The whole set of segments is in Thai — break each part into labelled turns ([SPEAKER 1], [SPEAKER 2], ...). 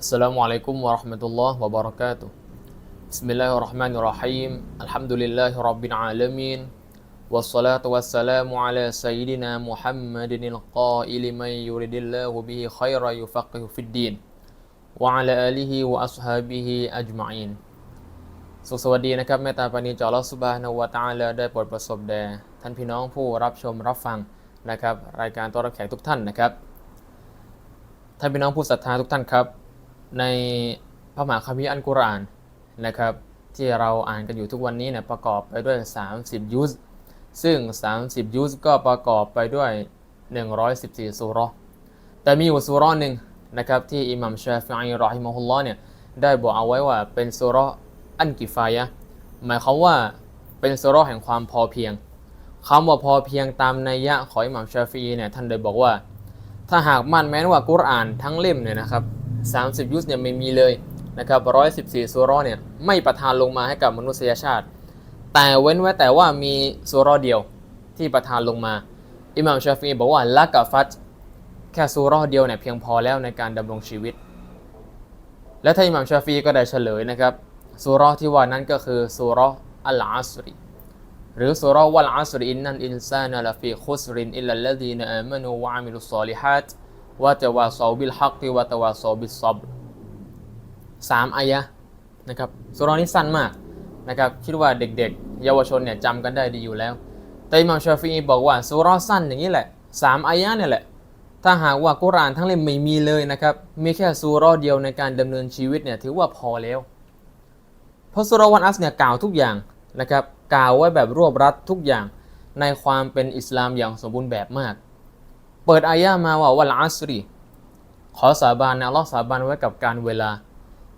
[SPEAKER 1] Assalamualaikum warahmatullahi wabarakatuh Bismillahirrahmanirrahim Alhamdulillahi rabbil alamin Wassalatu wassalamu ala sayyidina Muhammadin al-qaili man yuridillahu bihi khaira yufaqihu fid din Wa ala alihi wa ashabihi ajma'in สุขสวัสดีนะครับเมตตาปานีจอรสุบานวตาลาได้โปรดประสบแด่ท่านพี่น้องผู้รับชมรับฟังนะครับ รายการตัวรับแขกทุกท่านนะครับท่านพี่น้องผู้ศรัทธาทุกท่านครับ ในพระมหาคัมภีร์อัลกุรอานนะครับที่เราอ่านกันอยู่ทุกวันนี้เนี่ยประกอบไปด้วย 30 ยุสซึ่ง 30 ยุสก็ประกอบไปด้วย 114สุรแต่มีอยู่สุราะห์หนึ่งนะครับที่อิหมัมชาฟิอีรอฮิมะฮุลลอฮ์เนี่ยได้บอกเอาไว้ว่าเป็นสุรอันกิฟายะหมายความว่าเป็นสุรแห่งความพอเพียงคำว่าพอเพียงตามนัยยะของอิหมัมชาฟีเนี่ยท่านได้บอกว่า ถ้าหากมั่นแม้ว่ากุรอานทั้งเล่มเนี่ยนะครับ 30 ยุสเนี่ยไม่มีเลยนะครับ114สุเราะห์เนี่ยไม่ประทานลงมาให้กับมนุษยชาติ แต่เว้นไว้แต่ว่ามีสุเราะห์เดียวที่ประทานลงมาอิหม่ามชาฟีอีบอกว่าละกะฟัตแค่สุเราะห์เดียวเนี่ยเพียงพอแล้วในการดำรงชีวิต และท่านอิหม่ามชาฟีอีก็ได้เฉลยนะครับสุเราะห์ที่ว่านั้นก็คือสุเราะห์อัลอาสรีหรือสุราะห์วัลอาสรอินนัลอินซานะลฟีคุสรินอิลลัลลซีนอามานูวะอามิลุศอลิฮัต วะตะวาซอบิลฮักวะตะวาซอบิซับสามอายะนะครับสุรานี้สั้นมากนะครับคิดว่าเด็กๆ เยาวชนเนี่ยจำกันได้ดีอยู่แล้ว แต่อิมามชาฟีบอกว่าสุรสั้นอย่างนี้แหละสามอายะเนี่ยแหละถ้าหากว่ากุรานทั้งเล่มไม่มีเลยนะครับ มีแค่สุราะห์เดียวในการดำเนินชีวิตเนี่ยถือว่าพอแล้ว เพราะสุรวันอัสเนี่ยกล่าวทุกอย่างนะครับ กล่าวไว้แบบรวบรัดทุกอย่างในความเป็นอิสลามอย่างสมบูรณ์แบบมาก เปิดอายะมาว่าวัลอัสรี ขอสาบานนะอัลอสาบานไว้กับการเวลา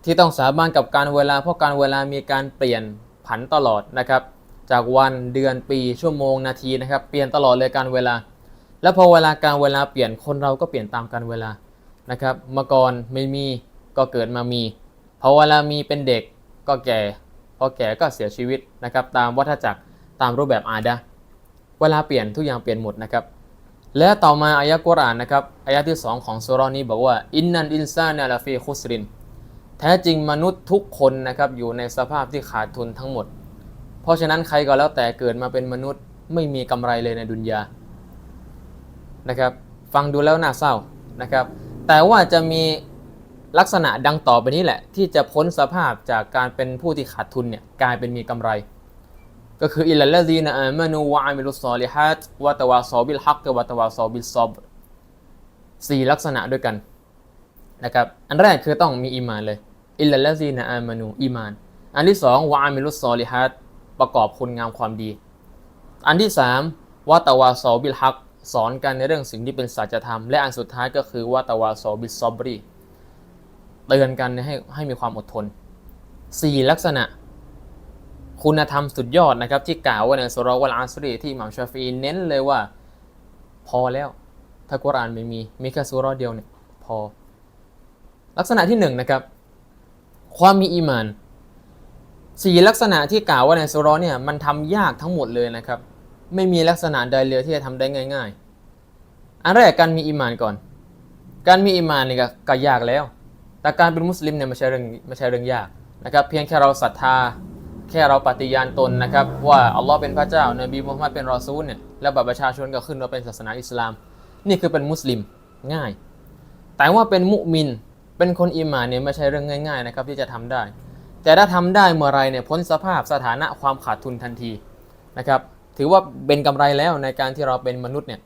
[SPEAKER 1] ที่ต้องสาบานกับการเวลา เพราะการเวลามีการเปลี่ยนผันตลอดนะครับ จากวันเดือนปีชั่วโมงนาทีนะครับ เปลี่ยนตลอดเลยการเวลา แล้วพอเวลาการเวลาเปลี่ยนคนเราก็เปลี่ยนตามการเวลานะครับเมื่อก่อนไม่มีก็เกิดมามีพอเวลามีเป็นเด็กก็แก่พอแก่ก็เสียชีวิตนะครับ ตามวัฏจักรตามรูปแบบอาดะเวลาเปลี่ยนทุกอย่างเปลี่ยนหมดนะครับ และต่อมาอายะกุรอานนะครับอายะที่ 2 ของสุรานี้บอกว่าอินนันอินซานลาฟีคุสริน แท้จริงมนุษย์ทุกคนนะครับอยู่ในสภาพที่ขาดทุนทั้งหมด เพราะฉะนั้นใครก็แล้วแต่เกิดมาเป็นมนุษย์ไม่มีกำไรเลยในดุนยานะครับฟังดูแล้วน่าเศร้านะครับแต่ว่าจะมีลักษณะดังต่อไปนี้แหละ ที่จะพ้นสภาพจากการเป็นผู้ที่ขาดทุนเนี่ยกลายเป็นมีกำไร ก็คืออิลลัลลซีนอามานูวะอามิลุสซอลิฮัตวะตะวาซอบิลฮักวะตะวาซอบิลซอบสี่ลักษณะด้วยกันนะครับอันแรกคือต้องมีอีมานเลยอิลลัลลซีนอามานูอีมาน อันที่สองวะอามิลุสซอลิฮัตประกอบคุณงามความดี อันที่สามวะตะวาซอบิลฮักสอนกันในเรื่องสิ่งที่เป็นสัจธรรม และอันสุดท้ายก็คือวะตะวาซอบิลซอบรีเตือนกันให้ให้มีความอดทนสี่ลักษณะ คุณธรรมสุดยอดนะครับ ที่กล่าวไว้ในสุราะห์วัลอาสรีที่หม่ามชาฟีเน้นเลยว่า พอแล้ว ถ้ากุรอานไม่มีมีแค่สุรเดียวเนี่ยพอ ลักษณะที่หนึ่งนะครับ ความมีอีมานสี่ลักษณะที่กล่าวไว้ในสุรเนี่ยมันทำยากทั้งหมดเลยนะครับ ไม่มีลักษณะใดเลยที่จะทำได้ง่าย ๆ อันแรกการมีอีมานก่อน การมีอีมานนี่ก็ก็ยากแล้ว แต่การเป็นมุสลิมเนี่ยไม่ใช่เรื่องไม่ใช่เรื่องยากนะครับ เพียงแค่เราศรัทธา แค่เราปฏิญาณตนนะครับว่าอัลลอฮ์เป็นพระเจ้านบีมุฮัมมัดเป็นรอซูลเนี่ยแล้วบัตรประชาชนก็ขึ้นว่าเป็นศาสนาอิสลาม นี่คือเป็นมุสลิมง่าย แต่ว่าเป็นมุมินเป็นคนอิหมานเนี่ยไม่ใช่เรื่องง่ายๆนะครับที่จะทำได้ แต่ถ้าทำได้เมื่อไรเนี่ยพ้นสภาพสถานะความขาดทุนทันทีนะครับถือว่าเป็นกำไรแล้วในการที่เราเป็นมนุษย์เนี่ย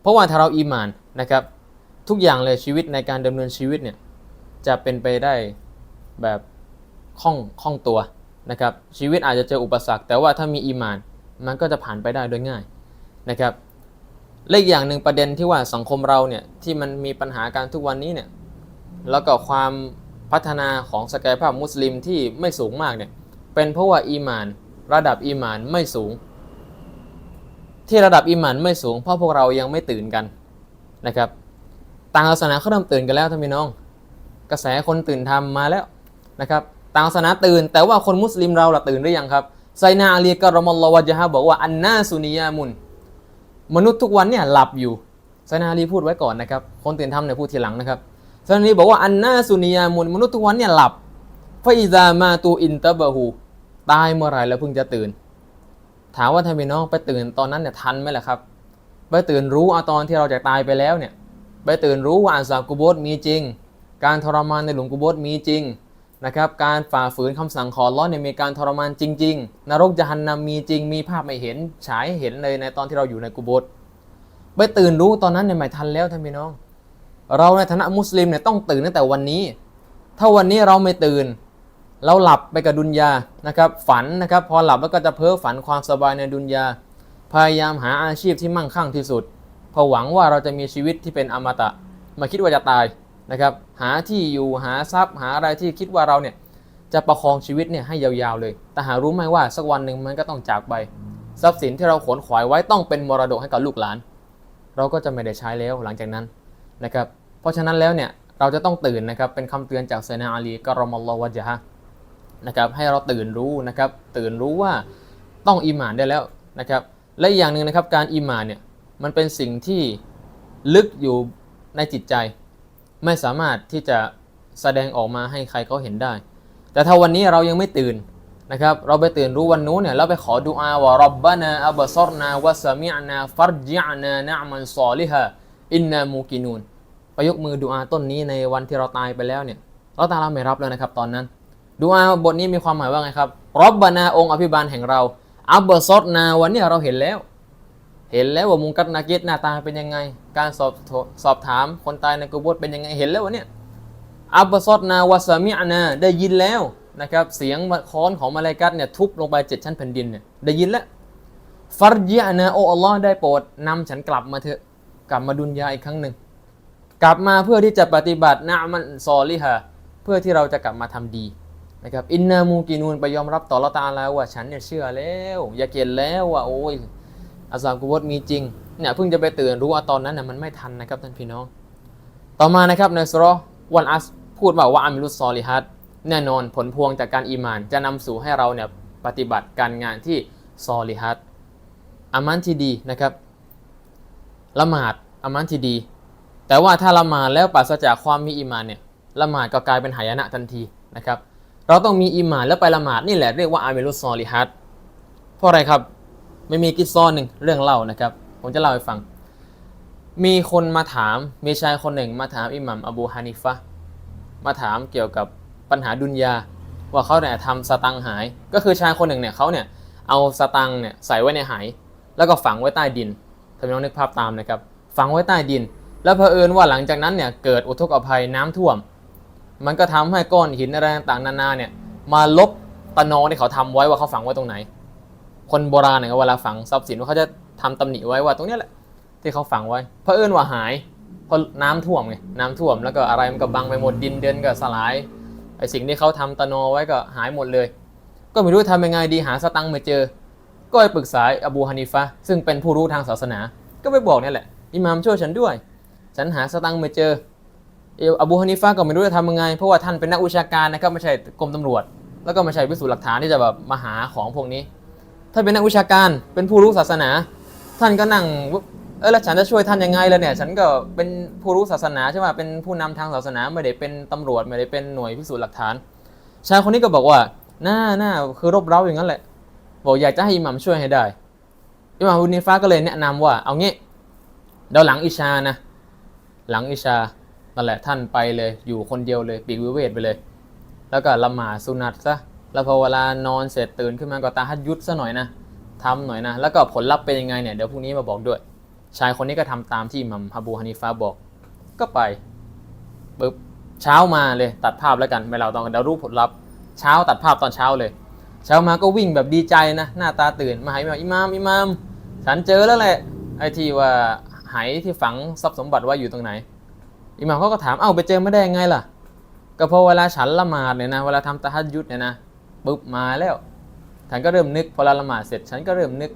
[SPEAKER 1] เพราะว่าถ้าเราอิหมานนะครับทุกอย่างเลยชีวิตในการดำเนินชีวิตเนี่ยจะเป็นไปได้แบบคล่องคล่องตัว นะครับชีวิตอาจจะเจออุปสรรค แต่ว่าถ้ามีอีมาน มันก็จะผ่านไปได้โดยง่ายนะครับและอีกอย่างหนึ่งประเด็นที่ว่าสังคมเราเนี่ยที่มันมีปัญหาการทุกวันนี้เนี่ยแล้วก็ความพัฒนาของศักยภาพมุสลิมที่ไม่สูงมากเนี่ยเป็นเพราะว่าอีมาน ระดับอีมานไม่สูง ที่ระดับอีมานไม่สูง เพราะพวกเรายังไม่ตื่นกันนะครับต่างศาสนาเขาเริ่มตื่นกันแล้วท่านพี่น้อง กระแสคนตื่นทำมาแล้วนะครับ ต่างศาสนาตื่น แต่ว่าคนมุสลิมเราล่ะตื่นหรือยังครับไซนาอาลีกะรอมอลลอวะจฮะบอกว่าอันนาซุนียามุน มนุษย์ทุกวันเนี่ยหลับอยู่ไซนาอาลีพูดไว้ก่อนนะครับ คนตื่นทำเนี่ยพูดทีหลังนะครับท่านนี้บอกว่าอันนาสุนียามุน มนุษย์ทุกวันเนี่ยหลับฟาอิซามาตูอินตะบะฮูตายเมื่อไรแล้วเพิ่งจะตื่น ถามว่าท่านพี่น้องไปตื่นตอนนั้นเนี่ยทันไหมล่ะครับ ไปตื่นรู้เอาตอนที่เราจะตายไปแล้วเนี่ย ไปตื่นรู้ว่าอาซากุโบสมีจริง การทรมานในหลุมกุโบสมีจริง นะครับการฝ่าฝืนคำสั่งขอร้อนเนี่ยมีการทรมานจริง ๆ นรกจะหันนำมีจริงมีภาพไม่เห็น ฉายเห็นเลยในตอนที่เราอยู่ในกุโบสไปตื่นรู้ตอนนั้นเนี่ยไม่ทันแล้วท่านพี่น้อง เราในฐานะมุสลิมเนี่ยต้องตื่นตั้งแต่วันนี้ ถ้าวันนี้เราไม่ตื่น เราหลับไปกับดุนยานะครับฝันนะครับพอหลับแล้วก็จะเพ้อฝันความสบายในดุนยาพยายามหาอาชีพที่มั่งคั่งที่สุดพอหวังว่าเราจะมีชีวิตที่เป็นอมตะ มาคิดว่าจะตาย นะครับหาที่อยู่หาทรัพย์หาอะไรที่คิดว่าเราเนี่ยจะประคองชีวิตเนี่ยให้ยาวๆเลย แต่หารู้ไหมว่าสักวันหนึ่งมันก็ต้องจากไป ทรัพย์สินที่เราขนขวายไว้ต้องเป็นมรดกให้กับลูกหลาน เราก็จะไม่ได้ใช้แล้วหลังจากนั้นนะครับเพราะฉะนั้นแล้วเนี่ยเราจะต้องตื่นนะครับเป็นคำเตือนจากเซนาอาลีกรอมัลลอฮวะจฮะนะครับให้เราตื่นรู้นะครับตื่นรู้ว่าต้องอีหมานได้แล้วนะครับและอย่างหนึ่งนะครับการอีหมานเนี่ยมันเป็นสิ่งที่ลึกอยู่ในจิตใจ ไม่สามารถที่จะแสดงออกมาให้ใครเขาเห็นได้ แต่ถ้าวันนี้เรายังไม่ตื่นนะครับเราไปตื่นรู้วันนู้นเนี่ยเราไปขอดุอาว่ารับบานาอับซอรนาวะสมิอนาฟัรจิอานานะมันซอลิฮะอินนามูกินูนไปยกมือดุอาต้นนี้ในวันที่เราตายไปแล้วเนี่ยเราตาเราไม่รับแล้วนะครับตอนนั้นดุอาบทนี้มีความหมายว่าไงครับรับบานาองค์อภิบาลแห่งเรา อับซอรนาวันนี้เราเห็นแล้ว เห็นแล้วว่ามุงกัดนาเกิดหน้าตาเป็นยังไง การสอบสอบถามคนตายในกุโบสเป็นยังไง เห็นแล้ววะเนี่ยอับบซอดนาวาสามิอานาได้ยินแล้วนะครับเสียงค้อนของมาลากัดเนี่ยทุบลงไปเจ็ดชั้นแผ่นดินเนี่ยได้ยินแล้วฟัรจิอานาโออัลลอฮ์ได้โปรดนำฉันกลับมาเถอะกลับมาดุนยาอีกครั้งหนึ่งกลับมาเพื่อที่จะปฏิบัตินะมันซอลิฮะเพื่อที่เราจะกลับมาทำดีนะครับอินนามูกินูนไปยอมรับต่อละตาแล้วว่าฉันเนี่ยเชื่อแล้ว อย่าเกลียดแล้วว่าโอ้ย อาซาบกุบตมีจริงเนี่ยเพิ่งจะไปตื่นรู้ว่าตอนนั้นน่ยมันไม่ทันนะครับท่านพี่น้อง ต่อมานะครับในสุรวันอัสพูดว่าว่าอามิลุสซอลิฮัดแน่นอนผลพวงจากการอีมาน จะนำสู่ให้เราเนี่ยปฏิบัติการงานที่ซอลิฮัดอามันที่ดีนะครับละหมาดอามันที่ดี แต่ว่าถ้าละหมาดแล้วปราศจากความมีอีมานเนี่ยละหมาดก็กลายเป็นหายนะทันทีนะครับ เราต้องมีอีมานแล้วไปละหมาดนี่แหละเรียกว่าอามิลุสซอลิฮัดเพราะอะไรครับ ไม่มีกิซอนหนึ่งเรื่องเล่านะครับ ผมจะเล่าให้ฟัง มีคนมาถาม มีชายคนหนึ่งมาถามอิหมัมอบูฮานิฟะมาถามเกี่ยวกับปัญหาดุนยา ว่าเขาเนี่ยทำสตังหาย ก็คือชายคนหนึ่งเนี่ยเขาเนี่ยเอาสตังเนี่ยใส่ไว้ในหาย แล้วก็ฝังไว้ใต้ดินท่านน้องนึกภาพตามนะครับ ฝังไว้ใต้ดิน แล้วเผอิญว่าหลังจากนั้นเนี่ยเกิดอุทกภัยน้ำท่วม มันก็ทำให้ก้อนหินอะไรต่างๆนานาเนี่ยมาลบตะนองที่เขาทำไว้ว่าเขาฝังไว้ตรงไหน คนโบราณเนี่ยเวลาฝังทรัพย์สินเขาจะทำตำหนิไว้ว่าตรงนี้แหละที่เขาฝังไว้เพราะเอิญว่าหายเพราะน้ำท่วมไงน้ำท่วมแล้วก็อะไรมันก็บังไปหมดดินเดินก็สลายไอสิ่งที่เขาทำตะโนไว้ก็หายหมดเลย ก็ไม่รู้ทำยังไงดีหาสตังค์ไม่เจอ ก็ไปปรึกษาอบูฮานิฟะซึ่งเป็นผู้รู้ทางศาสนา ก็ไปบอกนี่แหละอิหมามช่วยฉันด้วย ฉันหาสตังค์ไม่เจออบูฮานิฟะก็ไม่รู้จะทำยังไง เพราะว่าท่านเป็นนักวิชาการนะครับไม่ใช่กรมตำรวจ แล้วก็ไม่ใช่พิสูจน์หลักฐานที่จะแบบมาหาของพวกนี้ ท่านเป็นนักวิชาการ เป็นผู้รู้ศาสนา ท่านก็นั่ง เออแล้วฉันจะช่วยท่านยังไงล่ะเนี่ย ฉันก็เป็นผู้รู้ศาสนาใช่ไหมเป็นผู้นำทางศาสนาไม่ได้เป็นตำรวจไม่ได้เป็นหน่วยพิสูจน์หลักฐาน ชายคนนี้ก็บอกว่าน่าน่าคือรบเร้าอย่างนั้นแหละ บอกอยากจะให้อิหมัมช่วยให้ได้ อิหมัมอุนิฟ้าก็เลยแนะนำว่า เอางี้เดี๋ยวหลังอิชานะ หลังอิชานั่นแหละท่านไปเลย อยู่คนเดียวเลยปีกวิเวทไปเลย แล้วก็ละหมาดสุนัตซะ แล้วพอเวลานอนเสร็จตื่นขึ้นมาก็ตาฮัดยุดซะหน่อยนะทำหน่อยนะ แล้วก็ผลลัพธ์เป็นยังไงเนี่ยเดี๋ยวพรุ่งนี้มาบอกด้วย ชายคนนี้ก็ทำตามที่มัมฮาบูฮานิฟาบอก ก็ไปปึ๊บเช้ามาเลยตัดภาพแล้วกันไม่เราต้องเดี๋ยวรู้ผลลัพธ์เช้าตัดภาพตอนเช้าเลย เช้ามาก็วิ่งแบบดีใจนะ หน้าตาตื่นมาหายมาอิหมามอิหมาม ฉันเจอแล้วแหละไอ้ที่ว่าหายที่ฝังทรัพย์สมบัติไว้อยู่ตรงไหน อิหมามเขาก็ถามเอ้าไปเจอไม่ได้ยังไงล่ะ ก็เพราะเวลาฉันละหมาดเนี่ยนะ เวลาทำตะฮัดยุดเนี่ยนะ ปุ๊บมาแล้วฉันก็เริ่มนึกพอละหมาดเสร็จฉันก็เริ่มนึก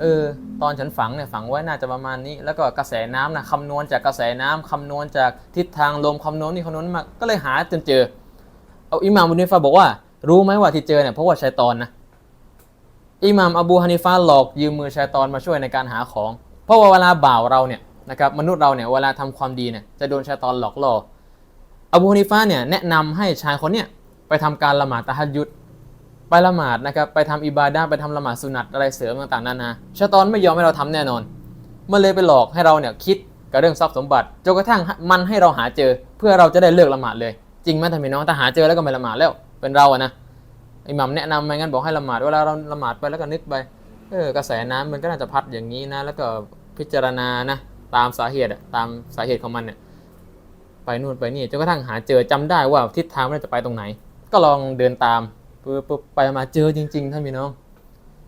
[SPEAKER 1] เออ ตอนฉันฝังเนี่ยฝังไว้น่าจะประมาณนี้ แล้วก็กระแสน้ำนะคำนวณจากกระแสน้ำคำนวณจากทิศทางลมคำนวณนี่คำนวณมาก็เลยหาจนเจอ เอาอิหม่ามอบูนิฟาบอกว่า รู้ไหมว่าที่เจอเนี่ยเพราะว่าชัยตอนนะอิหม่ามอบูฮานิฟาหลอกยืมมือชัยตอนมาช่วยในการหาของ เพราะว่าเวลาบ่าวเราเนี่ยนะครับมนุษย์เราเนี่ยเวลาทำความดีเนี่ยจะโดนชัยตอนหลอกล่ออบูฮานิฟะห์เนี่ยแนะนำให้ชายคนเนี้ยไปทำการละหมาดตะฮัดยุด ไปละหมาดนะครับไปทำอิบาดะห์ไปทำละหมาดสุนัตอะไรเสริมต่างๆนานาชะตอนไม่ยอมให้เราทำแน่นอนมันเลยไปหลอกให้เราเนี่ยคิดกับเรื่องทรัพย์สมบัติจนกระทั่งมันให้เราหาเจอ เพื่อเราจะได้เลิกละหมาดเลย จริงไหมท่านพี่น้องถ้าหาเจอแล้วก็ไม่ละหมาดแล้วเป็นเราอะนะอิหมัมแนะนำไม่งั้นบอกให้ละหมาดเวลาเราละหมาดไปแล้วก็นึกไปเออกระแสน้ำมันก็น่าจะพัดอย่างนี้นะ แล้วก็พิจารณานะตามสาเหตุอะตามสาเหตุของมันเนี่ยไปนู่นไปนี่จนกระทั่งหาเจอจำได้ว่าทิศทางมันจะไปตรงไหน ก็ลองเดินตาม ปุ๊บปุ๊บไปมาเจอจริงๆท่านพี่น้อง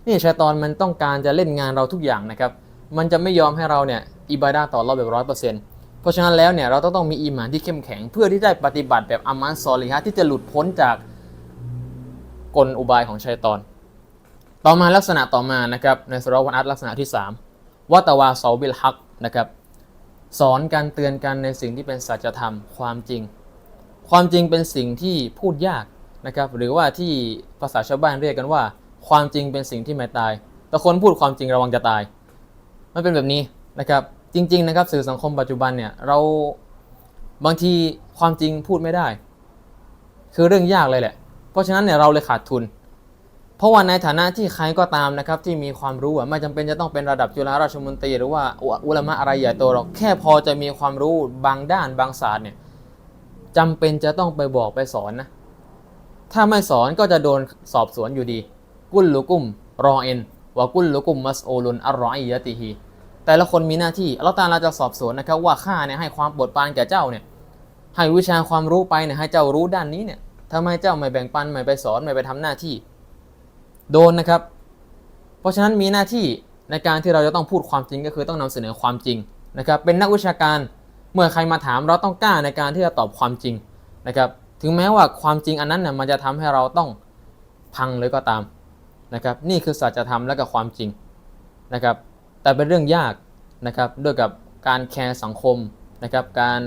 [SPEAKER 1] นี่ชายตอนมันต้องการจะเล่นงานเราทุกอย่างนะครับ มันจะไม่ยอมให้เราเนี่ยอิบาดาต่อเราแบบร้อยเปอร์เซ็นต์เพราะฉะนั้นแล้วเนี่ยเราต้องต้องมีอีหมานที่เข้มแข็ง เพื่อที่จะปฏิบัติแบบอามันซอลิฮะที่จะหลุดพ้นจากกลอุบายของชัยตอน ต่อมาลักษณะต่อมานะครับในสุรวันอัตลักษณะที่3วัตวาซอบิลฮักนะครับสอนการเตือนกันในสิ่งที่เป็นสัจธรรมความจริง ความจริงเป็นสิ่งที่พูดยาก นะครับหรือว่าที่ภาษาชาวบ้านเรียกกันว่า ความจริงเป็นสิ่งที่ไม่ตาย แต่คนพูดความจริงระวังจะตาย มันเป็นแบบนี้นะครับจริงๆนะครับสื่อสังคมปัจจุบันเนี่ยเราบางทีความจริงพูดไม่ได้ คือเรื่องยากเลยแหละ เพราะฉะนั้นเนี่ยเราเลยขาดทุน เพราะว่าในฐานะที่ใครก็ตามนะครับที่มีความรู้ไม่จำเป็นจะต้องเป็นระดับจุฬาราชมนตรีหรือว่าอุอุลามะอะไรใหญ่โตหรอกแค่พอจะมีความรู้บางด้านบางศาสตร์เนี่ยจำเป็นจะต้องไปบอกไปสอนนะ ถ้าไม่สอนก็จะโดนสอบสวนอยู่ดี กุลลุกุม รอเอ็นวากุลลุกุมมัสโอลุนอัลรออียะติฮีแต่ละคนมีหน้าที่อัลตาลาจะสอบสวนนะครับว่าข้าเนี่ยให้ความปรดปานแก่เจ้าเนี่ยให้วิชาความรู้ไปเนี่ยให้เจ้ารู้ด้านนี้เนี่ยทำไมเจ้าไม่แบ่งปันไม่ไปสอนไม่ไปทำหน้าที่ โดนนะครับ เพราะฉะนั้นมีหน้าที่ในการที่เราจะต้องพูดความจริงก็คือต้องนำเสนอความจริงนะครับ เป็นนักวิชาการเมื่อใครมาถามเราต้องกล้าในการที่จะตอบความจริงนะครับ ถึงแม้ว่าความจริงอันนั้นเนี่ยมันจะทำให้เราต้องพังเลยก็ตามนะครับ นี่คือสัจธรรมและก็ความจริงนะครับ แต่เป็นเรื่องยากนะครับด้วยกับการแคร์สังคมนะครับ การ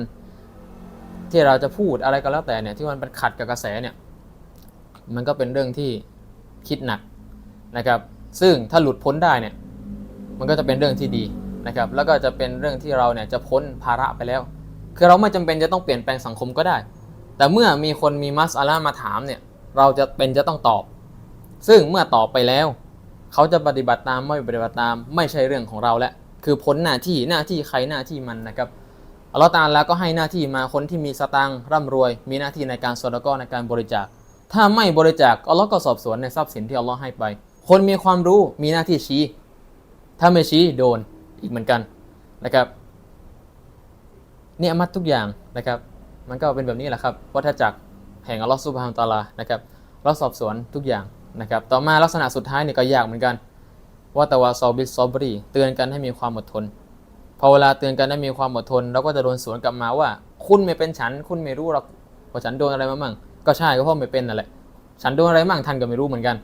[SPEAKER 1] ที่เราจะพูดอะไรก็แล้วแต่เนี่ยที่มันเป็นขัดกับกระแสเนี่ยมันก็เป็นเรื่องที่คิดหนักนะครับ ซึ่งถ้าหลุดพ้นได้เนี่ยมันก็จะเป็นเรื่องที่ดีนะครับ แล้วก็จะเป็นเรื่องที่เราเนี่ยจะพ้นภาระไปแล้ว คือเราไม่จำเป็นจะต้องเปลี่ยนแปลงสังคมก็ได้ แต่เมื่อมีคนมีมัสอาลามาถามเนี่ย เราจะเป็นจะต้องตอบ ซึ่งเมื่อตอบไปแล้ว เขาจะปฏิบัติตามไม่ปฏิบัติตาม ไม่ใช่เรื่องของเราแล้วคือพ้นหน้าที่หน้าที่ใครหน้าที่มันนะครับอัลลอฮฺตาลาก็ให้หน้าที่มาคนที่มีสตังค์ร่ำรวย มีหน้าที่ในการสดก็ในการบริจาค ถ้าไม่บริจาคอัลลอฮ์ก็สอบสวนในทรัพย์สินที่อัลลอฮ์ให้ไป คนมีความรู้มีหน้าที่ชี้ ถ้าไม่ชี้โดนอีกเหมือนกันนะครับเนี่ยมัดทุกอย่างนะครับ มันก็เป็นแบบนี้แหละครับวัฏจักรแห่งอัลลอฮ์ซุบฮานตะอาลานะครับเราสอบสวนทุกอย่างนะครับ ต่อมาลักษณะสุดท้ายนี่ก็ยากเหมือนกันว่าต่ว่าซอบิสซอบรีเตือนกันให้มีความอดทน พอเวลาเตือนกันให้มีความอดทนเราก็จะโดนสวนกลับมาว่า คุณไม่เป็นฉัน คุณไม่รู้หรอกว่าฉันโดนอะไรมามั่งก็ใช่ก็เพราะไม่เป็นนั่นแหละฉันโดนอะไรมั่งท่านก็ไม่รู้เหมือนกัน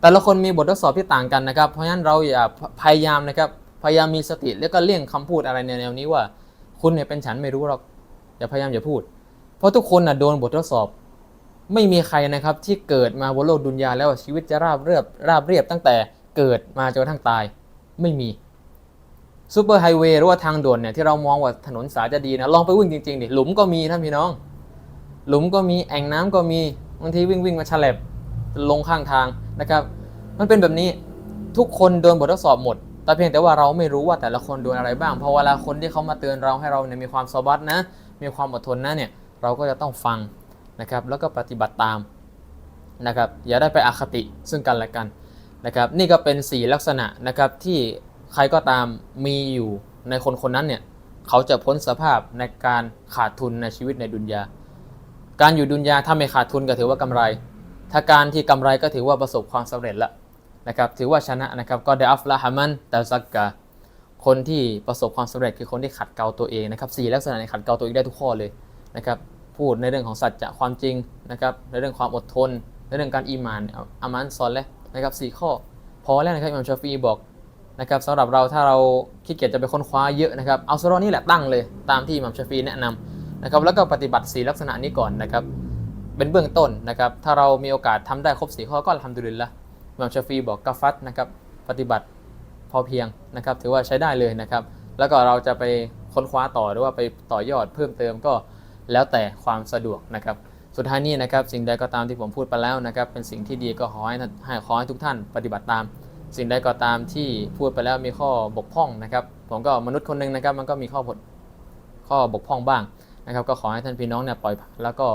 [SPEAKER 1] แต่ละคนมีบททดสอบที่ต่างกันนะครับ เพราะฉะนั้นเราอย่าพยายามนะครับพยายามมีสติแล้วก็เลี่ยงคำพูดอะไรในแนวนี้ว่า คุณเนี่ยเป็นฉันไม่รู้หรอกอย่าพยายามอย่าพูด เพราะทุกคนนะโดนบททดสอบ ไม่มีใครนะครับที่เกิดมาบนโลกดุนยาแล้วชีวิตจะราบเรียบราบเรียบตั้งแต่เกิดมาจนกระทั่งตายไม่มีซูเปอร์ไฮเวย์หรือว่าทางด่วนเนี่ยที่เรามองว่าถนนสายจะดีนะลองไปวิ่งจริงๆดิหลุมก็มีท่านพี่น้อง หลุมก็มีแอ่งน้ำก็มีบางทีวิ่งวิ่งมาฉลับลงข้างทางนะครับ มันเป็นแบบนี้ทุกคนโดนบททดสอบหมด แต่เพียงแต่ว่าเราไม่รู้ว่าแต่ละคนโดนอะไรบ้างเพราะเวลาคนที่เขามาเตือนเราให้เราเนี่ยมีความสบัดนะ มีความอดทนนะเนี่ย เราก็จะต้องฟังนะครับแล้วก็ปฏิบัติตามนะครับอย่าได้ไปอคติซึ่งกันและกันนะครับนี่ก็เป็น 4 ลักษณะนะครับที่ใครก็ตามมีอยู่ในคนคนนั้นเนี่ยเขาจะพ้นสภาพในการขาดทุนในชีวิตในดุนยา การอยู่ดุนยาถ้าไม่ขาดทุนก็ถือว่ากำไร ถ้าการที่กำไรก็ถือว่าประสบความสำเร็จละนะครับถือว่าชนะนะครับก็ได้อัฟละฮามันแต่ซักกะคนที่ประสบความสำเร็จคือคนที่ขัดเกลาตัวเองนะครับสี่ลักษณะในขัดเกลาตัวเองได้ทุกข้อเลย นะครับพูดในเรื่องของสัจจะความจริงนะครับในเรื่องความอดทน ในเรื่องการอีมานอามันซอนแล้วนะครับสี่ข้อ พอแล้วนะครับอิมามชาฟีบอกนะครับสำหรับเราถ้าเราขี้เกียจจะไปค้นคว้าเยอะนะครับเอาสุรานี่แหละตั้งเลยตามที่อิมามชาฟีแนะนำนะครับแล้วก็ปฏิบัติสีลักษณะนี้ก่อนนะครับเป็นเบื้องต้นนะครับถ้าเรามีโอกาสทำได้ครบสี่ข้อก็ทำดุลิลละอิมามชาฟีบอกกาฟัตนะครับปฏิบัติพอเพียงนะครับถือว่าใช้ได้เลยนะครับแล้วก็เราจะไปค้นคว้าต่อหรือว่าไปต่อยอดเพิ่มเติมก็ แล้วแต่ความสะดวกนะครับ สุดท้ายนี้นะครับ สิ่งใดก็ตามที่ผมพูดไปแล้วนะครับ เป็นสิ่งที่ดีก็ขอให้ให้ขอให้ทุกท่านปฏิบัติตาม สิ่งใดก็ตามที่พูดไปแล้วมีข้อบกพร่องนะครับ ผมก็มนุษย์คนหนึ่งนะครับ มันก็มีข้อบกข้อบกพร่องบ้างนะครับ ก็ขอให้ท่านพี่น้องเนี่ยปล่อยแล้วก็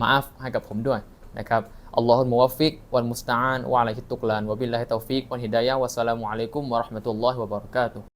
[SPEAKER 1] มาอัฟให้กับผมด้วยนะครับอัลลอฮุมุวฟิกวัลมุสตานวะอะลัยฮิตุกลานวะบิลลาฮิตตอฟิกวัลฮิดายะวัสสลามุอะลัยกุมวะเราะห์มะตุลลอฮิวะบะเราะกาตุฮ์